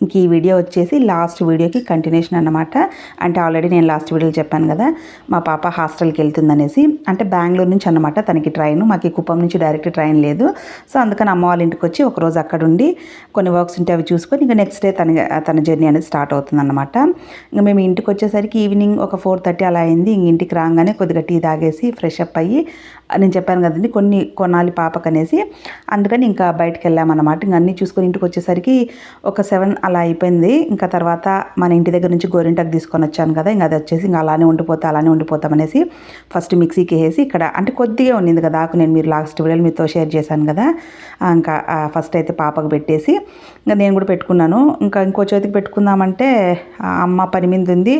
ఇంక ఈ వీడియో వచ్చేసి లాస్ట్ వీడియోకి కంటిన్యూషన్ అనమాట అంటే ఆల్రెడీ నేను లాస్ట్ వీడియోలో చెప్పాను కదా మా పాప హాస్టల్కి వెళ్తుందనేసి అంటే బెంగళూరు నుంచి అన్నమాట తనకి ట్రైన్ మాకు ఈ కుప్పం నుంచి డైరెక్ట్ ట్రైన్ లేదు. సో అందుకని అమ్మ వాళ్ళ ఇంటికి వచ్చి ఒకరోజు అక్కడ ఉండి కొన్ని వర్క్స్ ఉంటే అవి చూసుకొని ఇంకా నెక్స్ట్ డే తన తన జర్నీ అనేది స్టార్ట్ అవుతుందన్నమాట. ఇంకా మేము ఇంటికి వచ్చేసరికి ఈవినింగ్ ఒక ఫోర్ థర్టీ అలా అయింది. ఇంక ఇంటికి రాగానే కొద్దిగా టీ తాగేసి ఫ్రెష్ అప్ అయ్యి నేను చెప్పాను కదండి కొన్ని కొనాలి పాపకనేసి అందుకని ఇంకా బయటకు వెళ్ళామన్నమాట. ఇంక అన్నీ చూసుకొని ఇంటికి వచ్చేసరికి ఒక సెవెన్ అలా అయిపోయింది. ఇంకా తర్వాత మన ఇంటి దగ్గర నుంచి గోరింటాకు తీసుకొని వచ్చాను కదా ఇంకా అది వచ్చేసి ఇంకా అలానే ఉండిపోతా అలానే ఉండిపోతామనేసి ఫస్ట్ మిక్సీకి వేసి ఇక్కడ అంటే కొద్దిగా ఉండింది కదా ఆకు నేను మీరు లాస్ట్ వీడియోలు మీతో షేర్ చేశాను కదా ఇంకా ఫస్ట్ అయితే పాపకు పెట్టేసి ఇంకా నేను కూడా పెట్టుకున్నాను. ఇంకా ఇంకో చేతికి పెట్టుకుందామంటే అమ్మ పని మీద ఉంది.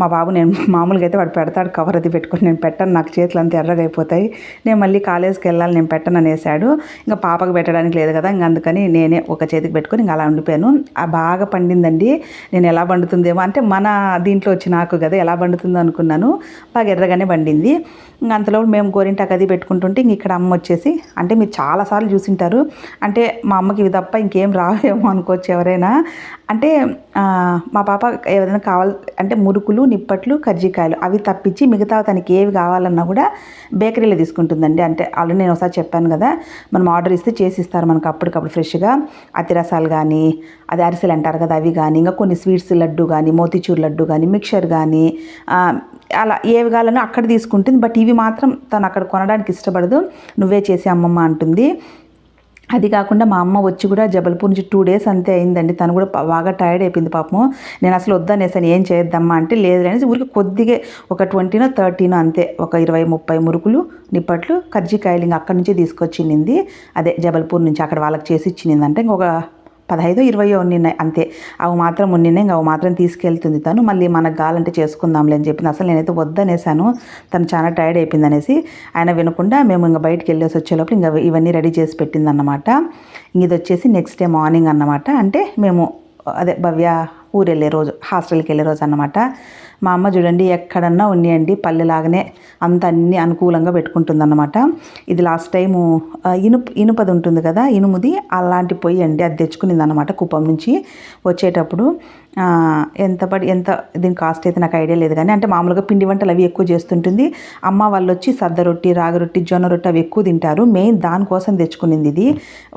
మా బాబు నేను మామూలుగా అయితే వాడు పెడతాడు కవర్ అది పెట్టుకుని నేను పెట్టను నాకు చేతులు అంత ఎర్రగా అయిపోతాయి. నేను మళ్ళీ కాలేజ్కి వెళ్ళాలి నేను పెట్టను అనేసాడు. ఇంకా పాపకు పెట్టడానికి లేదు కదా ఇంకా అందుకని నేనే ఒక చేతికి పెట్టుకొని ఇంకా అలా ఉండిపోయాను. ఆ బాగా బాగా పండిందండి. నేను ఎలా పండుతుందేమో అంటే మన దీంట్లో వచ్చి నాకు కదా ఎలా పండుతుందో అనుకున్నాను. బాగా ఎర్రగానే పండింది. ఇంకా అంతలో మేము గోరింటాకు అది పెట్టుకుంటుంటే ఇంక ఇక్కడ అమ్మ వచ్చేసి అంటే మీరు చాలాసార్లు చూసింటారు. అంటే మా అమ్మకి ఇవి తప్ప ఇంకేం రావేమో అనుకోవచ్చు ఎవరైనా. అంటే మా పాప ఏదైనా కావాలి అంటే మురుకులు నిప్పట్లు కజ్జికాయలు అవి తప్పించి మిగతా తనకి ఏవి కావాలన్నా కూడా బేకరీలో తీసుకుంటుందండి. అంటే ఆల్రెడీ నేను ఒకసారి చెప్పాను కదా మనం ఆర్డర్ ఇస్తే చేసి ఇస్తారు మనకు అప్పటికప్పుడు ఫ్రెష్గా. అతిరసాలు కానీ అది అరిసెలు అంటారు కదా అవి కానీ ఇంకా కొన్ని స్వీట్స్ లడ్డు కానీ మోతిచూర్ లడ్డు కానీ మిక్చర్ కానీ అలా ఏవి కావాలనో అక్కడ తీసుకుంటుంది. బట్ ఇవి మాత్రం తను అక్కడ కొనడానికి ఇష్టపడదు. నువ్వే చేసి అమ్మమ్మ అంటుంది. అది కాకుండా మా అమ్మ వచ్చి కూడా జబల్పూర్ నుంచి టూ డేస్ అంతే అయిందండి. తను కూడా బాగా టైర్డ్ అయిపోయింది పాపం నేను అసలు వద్దనేసాను ఏం చేద్దామా అంటే లేదు అనేసి ఊరికి కొద్దిగా ఒక ట్వంటీనో థర్టీనో అంతే ఒక ఇరవై ముప్పై మురుకులు నిప్పట్లు కజ్జికాయలు ఇంకా అక్కడి నుంచి తీసుకొచ్చింది. అదే జబల్పూర్ నుంచి అక్కడ వాళ్ళకి చేసి ఇచ్చింది అంటే ఇంకొక పదహైదో ఇరవయో ఉన్నాయి అంతే. అవి మాత్రం ఉండినాయి అవి మాత్రం తీసుకెళ్తుంది తను. మళ్ళీ మనకు కావాలంటే చేసుకుందాంలే అని చెప్పింది అసలు నేనైతే వద్దనేసాను. తను చాలా టైర్డ్ అయిపోయింది అనేసి ఆయన వినకుండా మేము ఇంకా బయటికి వెళ్ళేసి వచ్చేలోపు ఇంకా ఇవన్నీ రెడీ చేసి పెట్టిందన్నమాట. అన్నమాట ఇది వచ్చేసి నెక్స్ట్ డే మార్నింగ్ అన్నమాట. అంటే మేము అదే భవ్య ఊరు వెళ్ళే రోజు హాస్టల్కి వెళ్ళే రోజు అన్నమాట. మా అమ్మ చూడండి ఎక్కడన్నా ఉన్నాయండి పల్లెలాగానే అంత అన్ని అనుకూలంగా పెట్టుకుంటుందన్నమాట. ఇది లాస్ట్ టైము ఇనుప ఇనుపది ఉంటుంది కదా ఇనుముది అలాంటి పొయ్యి అండి అది తెచ్చుకునింది అనమాట కుప్పం నుంచి. వచ్చేటప్పుడు ఎంత పడి ఎంత దీని కాస్ట్ అయితే నాకు ఐడియా లేదు. కానీ అంటే మామూలుగా పిండి వంటలు అవి ఎక్కువ చేస్తుంటుంది. అమ్మ వాళ్ళు వచ్చి సద్ద రొట్టి రాగి రొట్టి జొన్న రొట్టి అవి ఎక్కువ తింటారు. మెయిన్ దానికోసం తెచ్చుకునింది ఇది.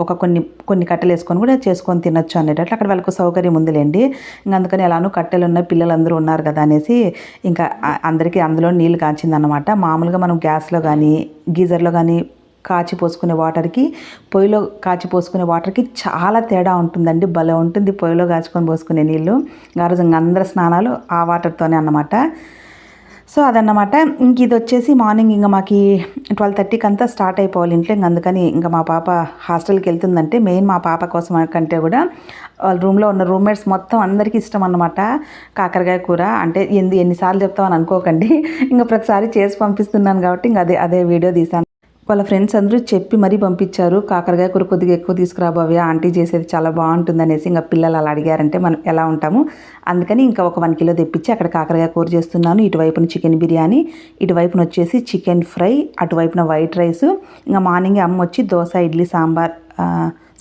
ఒక కొన్ని కొన్ని కట్టెలు వేసుకొని కూడా చేసుకొని తినొచ్చు అనేటట్లు. అక్కడ వాళ్ళకు సౌకర్యం ఉందిలేండి. ఇంకా అందుకని ఎలానో కట్టెలు ఉన్నాయి పిల్లలందరూ ఉన్నారు కదా అనేసి ఇంకా అందరికీ అందులో నీళ్ళు కాచిందన్నమాట. మామూలుగా మనం గ్యాస్లో కానీ గీజర్లో కానీ కాచి పోసుకునే వాటర్కి పొయ్యిలో కాచి పోసుకునే వాటర్కి చాలా తేడా ఉంటుందండి. భలే ఉంటుంది పొయ్యిలో కాచుకొని పోసుకునే నీళ్ళు. ఆ రోజు ఇంకా అందరి స్నానాలు ఆ వాటర్తోనే అన్నమాట. సో అదన్నమాట. ఇంక ఇది వచ్చేసి మార్నింగ్ ఇంకా మాకు ట్వెల్వ్ థర్టీకి అంతా స్టార్ట్ అయిపోవాలి ఇంట్లో. ఇంక అందుకని ఇంకా మా పాప హాస్టల్కి వెళ్తుందంటే మెయిన్ మా పాప కోసం కంటే కూడా వాళ్ళ రూమ్లో ఉన్న రూమ్మేట్స్ మొత్తం అందరికీ ఇష్టం అన్నమాట. కాకరకాయ కూర అంటే ఎందు ఎన్నిసార్లు చెప్తామని అనుకోకండి. ఇంకా ప్రతిసారి చేసి పంపిస్తున్నాను కాబట్టి ఇంకా అదే అదే వీడియో తీసాను వాళ్ళ ఫ్రెండ్స్ అందరూ చెప్పి మరీ పంపించారు. కాకరకాయ కూర కొద్దిగా ఎక్కువ తీసుకురా ఆంటీ చేసేది చాలా బాగుంటుంది అనేసి ఇంకా పిల్లలు అలా అడిగారంటే మనం ఎలా ఉంటాము. అందుకని ఇంకా ఒక వన్ కిలో తెప్పించి అక్కడ కాకరకాయ కూర చేస్తున్నాను. ఇటువైపున చికెన్ బిర్యానీ ఇటువైపున వచ్చేసి చికెన్ ఫ్రై అటువైపున వైట్ రైస్. ఇంకా మార్నింగ్ అమ్మ వచ్చి దోశ ఇడ్లీ సాంబార్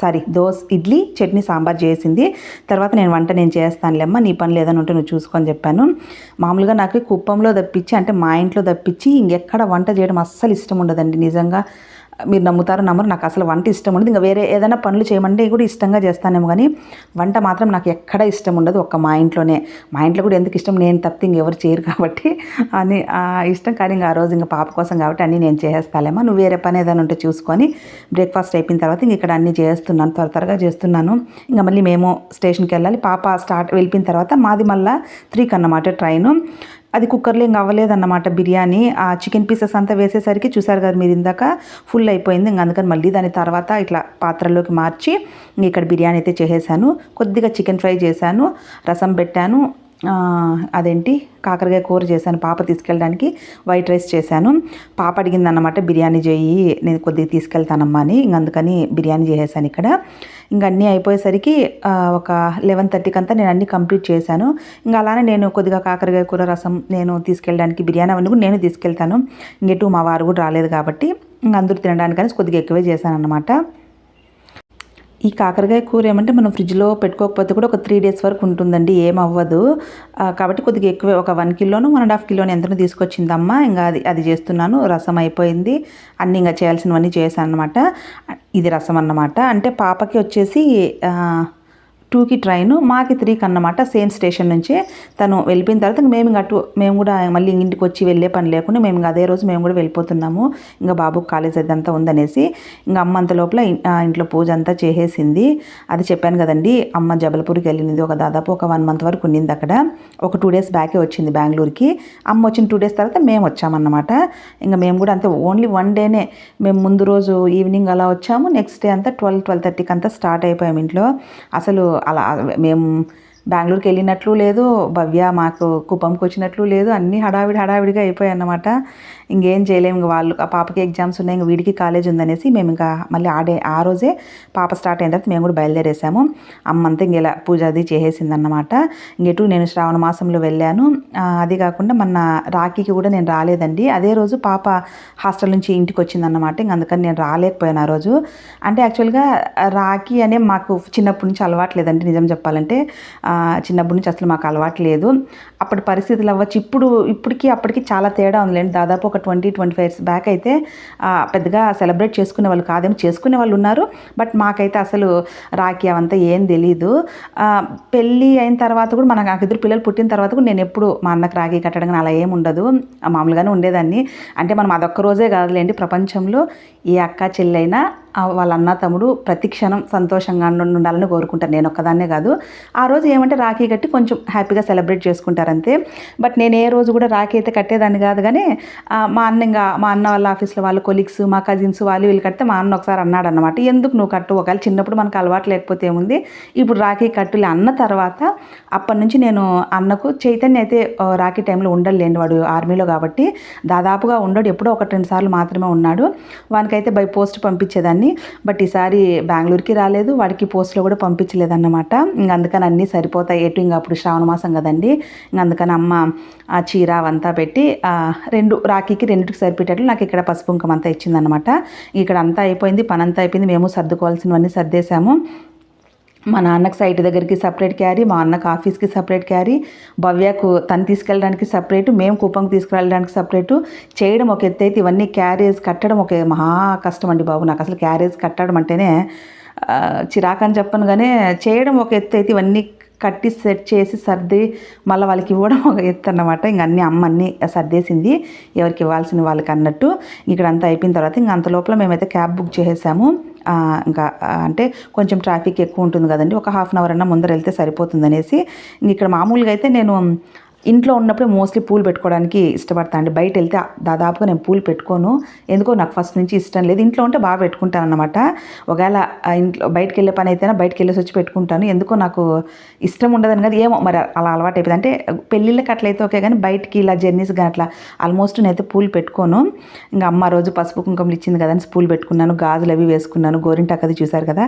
సారీ దోశ ఇడ్లీ చట్నీ సాంబార్ చేసింది. తర్వాత నేను వంట నేను చేస్తానులేమ్మా నీ పని లేదని ఉంటే నువ్వు చూసుకొని చెప్పాను. మామూలుగా నాకు కుప్పంలో తప్పించి అంటే మా ఇంట్లో తప్పించి ఇంకెక్కడ వంట చేయడం అస్సలు ఇష్టం ఉండదండి. నిజంగా మీరు నమ్ముతారో నమ్మరు నాకు అసలు వంట ఇష్టం ఉండదు. ఇంకా వేరే ఏదైనా పనులు చేయమంటే కూడా ఇష్టంగా చేస్తానేమో కానీ వంట మాత్రం నాకు ఎక్కడ ఇష్టం ఉండదు. ఒక్క మా ఇంట్లోనే. మా ఇంట్లో కూడా ఎందుకు ఇష్టం? నేను తప్పితే ఇంకెవరు చేయరు కాబట్టి అని ఆ ఇష్టం. కానీ ఇంకా ఆ రోజు ఇంకా పాప కోసం కాబట్టి అన్నీ నేను చేసేస్తాలేమో? నువ్వు వేరే పని ఏదైనా ఉంటే చూసుకొని బ్రేక్ఫాస్ట్ అయిపోయిన తర్వాత ఇంక ఇక్కడ అన్నీ చేస్తున్నాను. త్వర త్వరగా చేస్తున్నాను. ఇంకా మళ్ళీ మేము స్టేషన్కి వెళ్ళాలి. పాప స్టార్ట్ వెళ్ళిపోయిన తర్వాత మాది మళ్ళీ త్రీకి అన్నమాట ట్రైను. అది కుక్కర్లో ఏం అవ్వలేదన్నమాట బిర్యానీ. ఆ చికెన్ పీసెస్ అంతా వేసేసరికి చూసారు కదా మీరు ఇందాక ఫుల్ అయిపోయింది. ఇంకా అందుకని మళ్ళీ దాని తర్వాత ఇట్లా పాత్రలోకి మార్చి ఇక్కడ బిర్యానీ అయితే చేసేసాను. కొద్దిగా చికెన్ ఫ్రై చేశాను. రసం పెట్టాను. అదేంటి? కాకరకాయ కూర చేశాను పాప తీసుకెళ్ళడానికి వైట్ రైస్ చేశాను. పాప అడిగిందన్నమాట బిర్యానీ చేయి నేను కొద్దిగా తీసుకెళ్తానమ్మా అని. ఇంక అందుకని బిర్యానీ చేసేసాను ఇక్కడ. ఇంకా అన్నీ అయిపోయేసరికి ఒక లెవెన్ థర్టీకి అంతా నేను అన్నీ కంప్లీట్ చేశాను. ఇంకా అలానే నేను కొద్దిగా కాకరకాయ కూర రసం నేను తీసుకెళ్ళడానికి బిర్యానీ అవన్నీ కూడా నేను తీసుకెళ్తాను. ఇంకెటు మా వారు కూడా రాలేదు కాబట్టి ఇంక అందరూ తినడానికని కొద్దిగా ఎక్కువే చేశాను అనమాట ఈ కాకరకాయ కూర ఏమంటే మనం ఫ్రిడ్జ్లో పెట్టుకోకపోతే కూడా ఒక త్రీ డేస్ వరకు ఉంటుందండి ఏం అవ్వదు. కాబట్టి కొద్దిగా ఎక్కువ ఒక వన్ కిలోను వన్ అండ్ హాఫ్ కిలోని ఎంతనో తీసుకొచ్చిందమ్మా ఇంకా అది అది చేస్తున్నాను రసం అయిపోయింది అన్నీ ఇంకా చేయాల్సినవన్నీ చేశాను అనమాట ఇది రసం అన్నమాట. అంటే పాపకి వచ్చేసి టూకి ట్రైన్ మాకి త్రీకి అన్నమాట. సేమ్ స్టేషన్ నుంచి తను వెళ్ళిపోయిన తర్వాత ఇంక మేము ఇంక అటు మేము కూడా మళ్ళీ ఇంటికి వచ్చి వెళ్ళే పని లేకుండా మేము ఇంక అదే రోజు మేము కూడా వెళ్ళిపోతున్నాము. ఇంకా బాబుకి కాలేజ్ అదంతా ఉందనేసి ఇంకా అమ్మ అంత లోపల ఇంట్లో పూజ అంతా చేసేసింది. అది చెప్పాను కదండి అమ్మ జబల్పూర్కి వెళ్ళింది. ఒక దాదాపు ఒక వన్ మంత్ వరకు ఉండింది అక్కడ. ఒక టూ డేస్ బ్యాకే వచ్చింది బెంగళూరుకి. అమ్మ వచ్చిన టూ డేస్ తర్వాత మేము వచ్చామన్నమాట. ఇంకా మేము కూడా అంతే ఓన్లీ వన్ డేనే. మేము ముందు రోజు ఈవినింగ్ అలా వచ్చాము నెక్స్ట్ డే అంతా ట్వెల్వ్ ట్వెల్వ్ థర్టీకి అంతా స్టార్ట్ అయిపోయాము ఇంట్లో. అసలు అలా మేము బెంగళూరుకి వెళ్ళినట్లు లేదు భవ్య మాకు కుప్పంకి వచ్చినట్లు లేదు అన్నీ హడావిడి హడావిడిగా అయిపోయాయి అన్నమాట ఇంకేం చేయలేము ఇంక వాళ్ళు ఆ పాపకి ఎగ్జామ్స్ ఉన్నాయి ఇంక వీడికి కాలేజ్ ఉందనేసి మేము ఇంకా మళ్ళీ ఆడే ఆ రోజే పాప స్టార్ట్ అయిన తర్వాత మేము కూడా బయలుదేరేసాము. అమ్మ అంతా ఇంక ఇలా పూజ అది చేసేసిందన్నమాట. ఇంకెటు నేను శ్రావణ మాసంలో వెళ్ళాను. అది కాకుండా మొన్న రాఖీకి కూడా నేను రాలేదండి. అదే రోజు పాప హాస్టల్ నుంచి ఇంటికి వచ్చిందన్నమాట. ఇంక అందుకని నేను రాలేకపోయాను ఆ రోజు. అంటే యాక్చువల్గా రాఖీ అనే మాకు చిన్నప్పటి నుంచి అలవాటు లేదండి నిజం చెప్పాలంటే. చిన్నప్పటి నుంచి అసలు మాకు అలవాటు లేదు. అప్పటి పరిస్థితులు అవ్వచ్చు ఇప్పుడు ఇప్పటికి అప్పటికి చాలా తేడా ఉందిలేండి. దాదాపు ఒక twenty twenty five years back అయితే పెద్దగా సెలబ్రేట్ చేసుకునే వాళ్ళు కాదేమో చేసుకునే వాళ్ళు ఉన్నారు. బట్ మాకైతే అసలు రాఖీ అవంతా ఏం తెలీదు. పెళ్ళి అయిన తర్వాత కూడా మన నాకు ఇద్దరు పిల్లలు పుట్టిన తర్వాత కూడా నేను ఎప్పుడు మా అన్నకు రాఖీ కట్టడం కానీ అలా ఏం ఉండదు. మామూలుగానే ఉండేదాన్ని. అంటే మనం అదొక్క రోజే కాదులేండి ప్రపంచంలో ఏ అక్క చెల్లైనా వాళ్ళ అన్న తమ్ముడు ప్రతి క్షణం సంతోషంగా ఉండాలని కోరుకుంటారు. నేను ఒక్కదాన్నే కాదు. ఆ రోజు ఏమంటే రాఖీ కట్టి కొంచెం హ్యాపీగా సెలబ్రేట్ చేసుకుంటారంతే. బట్ నేను ఏ రోజు కూడా రాఖీ అయితే కట్టేదాన్ని కాదు కానీ మా అన్న ఇంకా మా అన్న వాళ్ళ ఆఫీస్లో వాళ్ళ కొలీగ్స్ మా కజిన్స్ వాళ్ళు వీళ్ళు కడితే మా అన్న ఒకసారి అన్నాడు అనమాట ఎందుకు నువ్వు కట్టు? ఒకవేళ చిన్నప్పుడు మనకు అలవాటు లేకపోతే ఏముంది? ఇప్పుడు రాఖీ కట్టులే. అన్న తర్వాత అప్పటి నుంచి నేను అన్నకు చైతన్య అయితే రాఖీ టైంలో ఉండలేండి వాడు ఆర్మీలో కాబట్టి దాదాపుగా ఉండడు. ఎప్పుడో ఒకటి రెండు సార్లు మాత్రమే ఉన్నాడు. వానికైతే బై పోస్ట్ పంపించేదాన్ని. బట్ ఈసారి బెంగళూరుకి రాలేదు. వాడికి పోస్ట్లో కూడా పంపించలేదన్నమాట. ఇంక అందుకని అన్నీ సరిపోతాయి. ఎటు ఇంకా అప్పుడు శ్రావణ మాసం కదండి. అందుకని అమ్మ ఆ చీర అవంతా పెట్టి రెండు రాఖీకి రెండింటికి సరిపెట్టేట్లు నాకు ఇక్కడ పసుపు అంతా ఇచ్చిందనమాట ఇక్కడ అంతా అయిపోయింది. పనంతా అయిపోయింది. మేము సర్దుకోవాల్సినవన్నీ సర్దేశాము. మా నాన్నకి సైట్ దగ్గరికి సపరేట్ క్యారీ మా అన్నకు ఆఫీస్కి సపరేట్ క్యారీ భవ్యకు తను తీసుకెళ్ళడానికి సపరేట్ మేము కుప్పంకి తీసుకువెళ్ళడానికి సపరేటు. చేయడం ఒక ఎత్తు అయితే ఇవన్నీ క్యారేజ్ కట్టడం ఒక మహా కష్టం అండి బాబు. నాకు అసలు క్యారేజ్ కట్టడం అంటేనే చిరాకు చిరాకని చెప్పను కానీ చేయడం ఒక ఎత్తు అయితే ఇవన్నీ కట్టి సెట్ చేసి సర్ది మళ్ళీ వాళ్ళకి ఇవ్వడం ఒక ఎత్తు అన్నమాట. ఇంక అన్ని అమ్మ అన్ని సర్దేసింది. ఎవరికి ఇవ్వాల్సిన వాళ్ళకి అన్నట్టు. ఇక్కడ అంతా అయిపోయిన తర్వాత ఇంక అంత లోపల మేమైతే క్యాబ్ బుక్ చేసేసాము. ఇంకా అంటే కొంచెం ట్రాఫిక్ ఎక్కువ ఉంటుంది కదండి. ఒక హాఫ్ అన్ అవర్ అన్నా ముందర వెళ్తే సరిపోతుంది అనేసి ఇక్కడ మామూలుగా అయితే నేను ఇంట్లో ఉన్నప్పుడు మోస్ట్లీ పూలు పెట్టుకోవడానికి ఇష్టపడతాను అండి బయట వెళ్తే దాదాపుగా నేను పూలు పెట్టుకోను. ఎందుకో నాకు ఫస్ట్ నుంచి ఇష్టం లేదు. ఇంట్లో ఉంటే బాగా పెట్టుకుంటాను అనమాట ఒకవేళ ఇంట్లో బయటకు వెళ్ళే పని అయితేనే బయటకు వెళ్ళేసి వచ్చి పెట్టుకుంటాను. ఎందుకో నాకు ఇష్టం ఉండదని కదా. ఏమో మరి అలా అలవాటు అయిపోయింది. అంటే పెళ్ళిళ్ళకి అట్లయితే ఓకే కానీ బయటికి ఇలా జర్నీస్ కానీ అట్లా ఆల్మోస్ట్ నేనైతే పూలు పెట్టుకోను. ఇంకా అమ్మ రోజు పసుపు కుంకుమలు ఇచ్చింది కదా అని పూలు పెట్టుకున్నాను. గాజులు అవి వేసుకున్నాను. గోరింటాకు అది చూశారు కదా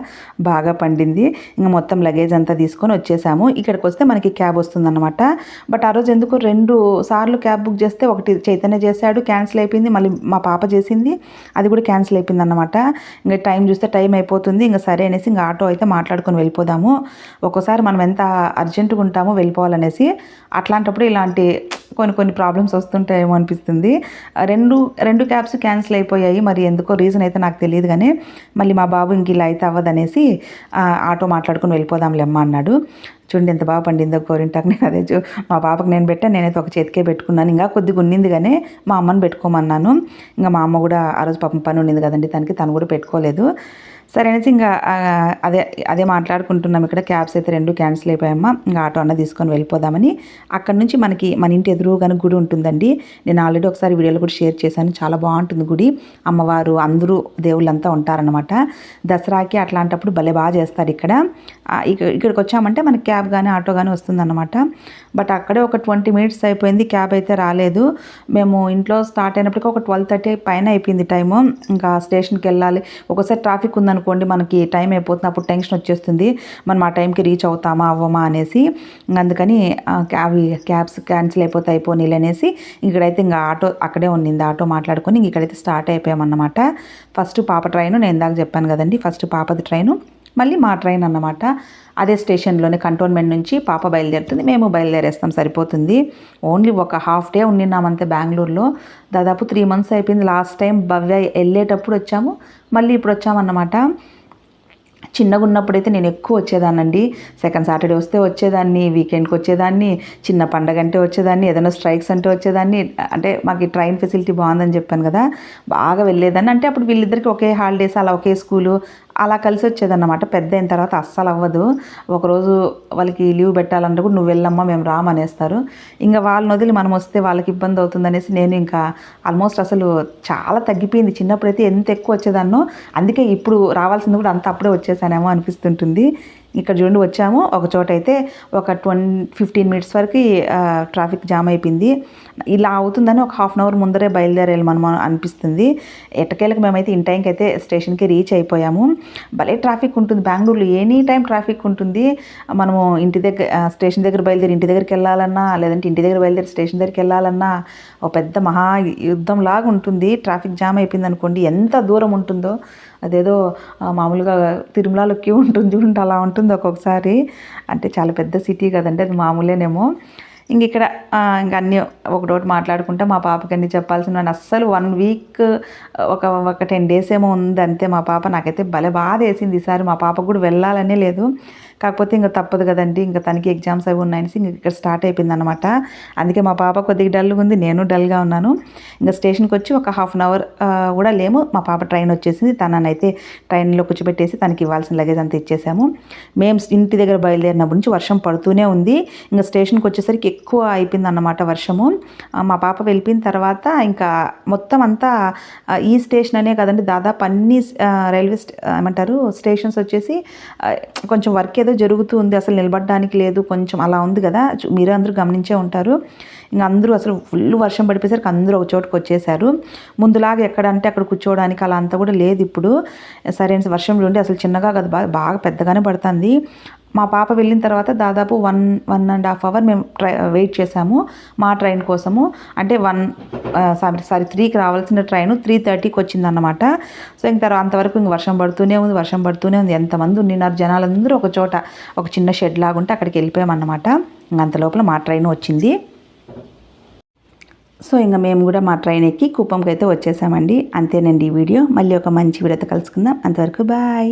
బాగా పండింది. ఇంకా మొత్తం లగేజ్ అంతా తీసుకొని వచ్చేసాము. ఇక్కడికి వస్తే మనకి క్యాబ్ వస్తుందన్నమాట. బట్ ఆ రోజు ఎందుకు రెండు సార్లు క్యాబ్ బుక్ చేస్తే ఒకటి చైతన్య చేశాడు క్యాన్సిల్ అయిపోయింది మళ్ళీ మా పాప చేసింది అది కూడా క్యాన్సిల్ అయిపోయింది అనమాట ఇంకా టైం చూస్తే టైం అయిపోతుంది ఇంకా సరే అనేసి ఇంకా ఆటో అయితే మాట్లాడుకొని వెళ్ళిపోదాము. ఒక్కోసారి మనం ఎంత అర్జెంటుగా ఉంటామో వెళ్ళిపోవాలనేసి అట్లాంటప్పుడు ఇలాంటి కొన్ని కొన్ని ప్రాబ్లమ్స్ వస్తుంటాయేమో అనిపిస్తుంది. రెండు రెండు క్యాబ్స్ క్యాన్సిల్ అయిపోయాయి మరి ఎందుకో రీజన్ అయితే నాకు తెలియదు కానీ మళ్ళీ మా బాబు ఇంక ఇలా అయితే అవ్వదనేసి ఆటో మాట్లాడుకొని వెళ్ళిపోదాంలే అమ్మ అన్నాడు. చూడండి ఎంత బాగా పండిందో గోరింటాకు నేను అదే చూ మా పాపకు నేను పెట్టా నేనైతే ఒక చేతికే పెట్టుకున్నాను. ఇంకా కొద్దిగా ఉన్నింది కానీ మా అమ్మని పెట్టుకోమన్నాను. ఇంకా మా అమ్మ కూడా ఆ రోజు పాపం పని ఉండింది కదండి తనకి తను కూడా పెట్టుకోలేదు. సరే అనేసి ఇంకా అదే అదే మాట్లాడుకుంటున్నాం. ఇక్కడ క్యాబ్స్ అయితే రెండు క్యాన్సిల్ అయిపోయామ్మా ఇంకా ఆటో అన్న తీసుకొని వెళ్ళిపోదామని. అక్కడ నుంచి మనకి మన ఇంటి ఎదురుగానే గుడి ఉంటుందండి. నేను ఆల్రెడీ ఒకసారి వీడియోలో కూడా షేర్ చేశాను. చాలా బాగుంటుంది గుడి. అమ్మవారు అందరూ దేవుళ్ళంతా ఉంటారనమాట దసరాకి అట్లాంటప్పుడు భలే బాగా చేస్తారు ఇక్కడ. ఇక్కడికి వచ్చామంటే మనకి క్యాబ్ కానీ ఆటో కానీ వస్తుందన్నమాట. బట్ అక్కడే ఒక ట్వంటీ మినిట్స్ అయిపోయింది. క్యాబ్ అయితే రాలేదు. మేము ఇంట్లో స్టార్ట్ అయినప్పటికీ ఒక ట్వెల్వ్ థర్టీ పైన అయిపోయింది టైము. ఇంకా స్టేషన్కి వెళ్ళాలి. ఒకసారి ట్రాఫిక్ ఉందని అనుకోండి మనకి టైం అయిపోతుంది అప్పుడు టెన్షన్ వచ్చేస్తుంది. మనం ఆ టైంకి రీచ్ అవుతామా అవ్వమా అనేసి అందుకని అవి క్యాబ్స్ క్యాన్సిల్ అయిపోతే అయిపోనీలు అనేసి ఇక్కడైతే ఇంకా ఆటో అక్కడే ఉండింది ఆటో మాట్లాడుకొని ఇంక ఇక్కడైతే స్టార్ట్ అయిపోయామన్నమాట. ఫస్ట్ పాప ట్రైన్ నేను ఇందాక చెప్పాను కదండి ఫస్ట్ పాపది ట్రైను. మళ్ళీ మా ట్రైన్ అన్నమాట. అదే స్టేషన్లోనే కంటోన్మెంట్ నుంచి పాప బయలుదేరుతుంది. మేము బయలుదేరేస్తాం. సరిపోతుంది. ఓన్లీ ఒక హాఫ్ డే ఉండినామంతే బెంగళూరులో. దాదాపు త్రీ మంత్స్ అయిపోయింది. లాస్ట్ టైం భవ్య వెళ్ళేటప్పుడు వచ్చాము. మళ్ళీ ఇప్పుడు వచ్చామన్నమాట. చిన్నగా ఉన్నప్పుడైతే నేను ఎక్కువ వచ్చేదానండి సెకండ్ సాటర్డే వస్తే వచ్చేదాన్ని వీకెండ్కి వచ్చేదాన్ని చిన్న పండగ అంటే వచ్చేదాన్ని ఏదైనా స్ట్రైక్స్ అంటే వచ్చేదాన్ని. అంటే మాకు ఈ ట్రైన్ ఫెసిలిటీ బాగుందని చెప్పాను కదా. బాగా వెళ్ళేదాన్ని. అంటే అప్పుడు వీళ్ళిద్దరికి ఒకే హాలిడేస్ అలా ఒకే స్కూలు అలా కలిసి వచ్చేదన్నమాట. పెద్ద అయిన తర్వాత అస్సలు అవ్వదు. ఒకరోజు వాళ్ళకి లీవ్ పెట్టాలంటే కూడా నువ్వు వెళ్ళమ్మా మేము రామనేస్తారు. ఇంకా వాళ్ళని వదిలి మనం వస్తే వాళ్ళకి ఇబ్బంది అవుతుందనేసి నేను ఇంకా ఆల్మోస్ట్ అసలు చాలా తగ్గిపోయింది. చిన్నప్పుడైతే ఎంత ఎక్కువ వచ్చేదాన్నో అందుకే ఇప్పుడు రావాల్సింది కూడా అంత అప్పుడే వచ్చేసానేమో అనిపిస్తుంటుంది. ఇక్కడ చూడండి వచ్చాము. ఒక చోట అయితే ఒక ట్వం ఫిఫ్టీన్ మినిట్స్ వరకు ట్రాఫిక్ జామ్ అయిపోయింది. ఇలా అవుతుందని ఒక హాఫ్ అన్ అవర్ ముందరే బయలుదేరాలి మనం అనిపిస్తుంది. ఎట్టకేలకు మేమైతే ఇన్ టైంకి అయితే స్టేషన్కి రీచ్ అయిపోయాము. భలే ట్రాఫిక్ ఉంటుంది. బెంగళూరులో ఎనీ టైం ట్రాఫిక్ ఉంటుంది. మనము ఇంటి దగ్గర స్టేషన్ దగ్గర బయలుదేరి ఇంటి దగ్గరికి వెళ్ళాలన్నా లేదంటే ఇంటి దగ్గర బయలుదేరి స్టేషన్ దగ్గరికి వెళ్ళాలన్నా ఒక పెద్ద మహా యుద్ధం లాగా ఉంటుంది. ట్రాఫిక్ జామ్ అయిపోయింది అనుకోండి ఎంత దూరం ఉంటుందో. అదేదో మామూలుగా తిరుమలలో క్యూ ఉంటుంది చూడండి అలా ఉంటుంది ఒక్కొక్కసారి. అంటే చాలా పెద్ద సిటీ కదండి అది మామూలేనేమో. ఇంక ఇక్కడ ఇంక అన్నీ ఒకటోటి మాట్లాడుకుంటే మా పాపకి అన్నీ చెప్పాల్సిన అస్సలు వన్ వీక్ ఒక ఒక టెన్ డేస్ ఏమో ఉంది అంతే మా పాప. నాకైతే భలే బాధ వేసింది ఈసారి. మా పాపకు కూడా వెళ్ళాలనే లేదు. కాకపోతే ఇంకా తప్పదు కదండి. ఇంకా తనకి ఎగ్జామ్స్ అవి ఉన్నాయని ఇంక ఇక్కడ స్టార్ట్ అయిపోయింది అనమాట అందుకే మా పాప కొద్దిగా డల్గా ఉంది. నేను డల్గా ఉన్నాను. ఇంకా స్టేషన్కి వచ్చి ఒక హాఫ్ అన్ అవర్ కూడా లేము. మా పాప ట్రైన్ వచ్చేసింది. తననైతే ట్రైన్లో కూర్చోబెట్టేసి తనకి ఇవ్వాల్సిన లగేజ్ అంతా ఇచ్చేసాము. మేము ఇంటి దగ్గర బయలుదేరినప్పటి నుంచి వర్షం పడుతూనే ఉంది. ఇంకా స్టేషన్కి వచ్చేసరికి ఎక్కువ అయిపోయింది అన్నమాట వర్షము మా పాప వెళ్ళిపోయిన తర్వాత ఇంకా మొత్తం అంతా ఈ స్టేషన్ అనే కదండి. దాదాపు అన్ని రైల్వే ఏమంటారు స్టేషన్స్ వచ్చేసి కొంచెం వర్క్ ఏదో జరుగుతూ ఉంది అసలు నిలబడడానికి లేదు కొంచెం అలా ఉంది కదా. మీరే అందరూ గమనించే ఉంటారు. ఇంకా అందరూ అసలు ఫుల్ వర్షం పడిపోయేసరికి అందరూ ఒక చోటుకు వచ్చేసారు. ముందులాగా ఎక్కడంటే అక్కడ కూర్చోవడానికి అలా అంతా కూడా లేదు ఇప్పుడు. సరే వర్షం ఉండి అసలు చిన్నగా కదా బాగా బాగా పెద్దగానే పడుతుంది. మా పాప వెళ్ళిన తర్వాత దాదాపు one one and half hour మేము ట్రై వెయిట్ చేసాము మా ట్రైన్ కోసము. అంటే వన్ సారీ సారీ త్రీకి రావాల్సిన ట్రైన్ త్రీ థర్టీకి వచ్చిందన్నమాట. సో ఇంక తర్వాత అంతవరకు ఇంక వర్షం పడుతూనే ఉంది వర్షం పడుతూనే ఉంది. ఎంతమంది ఉండినారు జనాలందరూ ఒక చోట ఒక చిన్న షెడ్ లాగుంటే అక్కడికి వెళ్ళిపోయామన్నమాట. అంత లోపల మా ట్రైన్ వచ్చింది. సో ఇంకా మేము కూడా మా ట్రైన్ ఎక్కి కుప్పంకి అయితే వచ్చేసామండి. అంతేనండి ఈ వీడియో. మళ్ళీ ఒక మంచి వీడియోతో కలుసుకుందాం. అంతవరకు బాయ్.